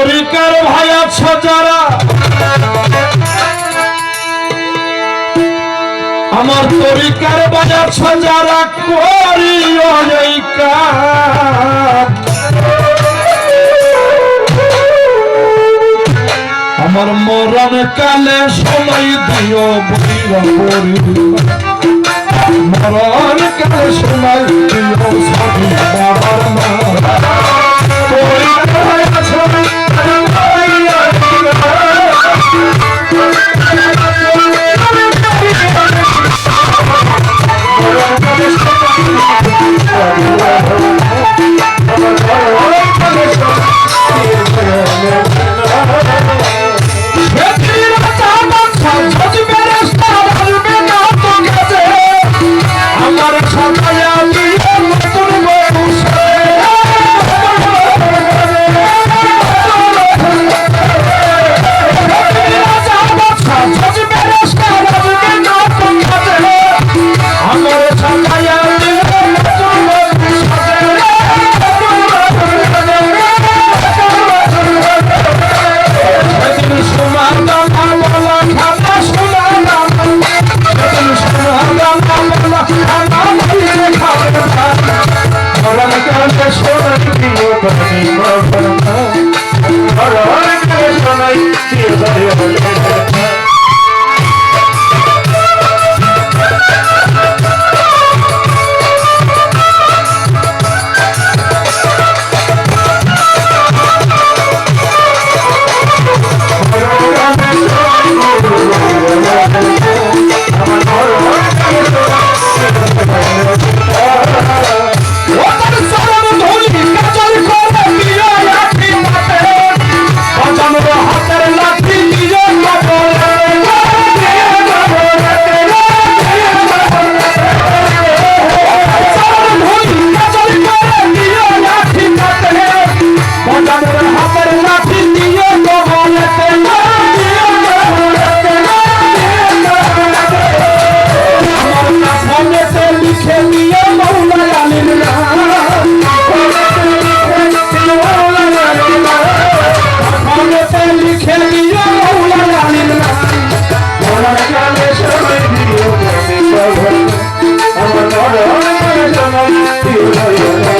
তরিকার ভাই আছ যারা, আমার তরিকার ভাই আছ যারা, করিও আমার মরণ কালে সময় দিও বুঝিয়া মরণ কালে সময় দিও Allah I'm not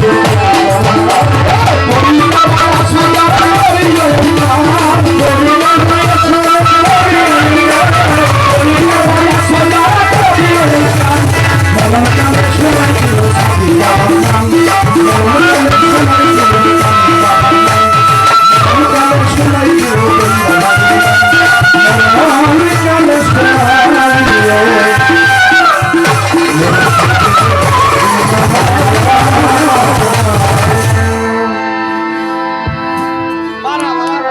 Oh,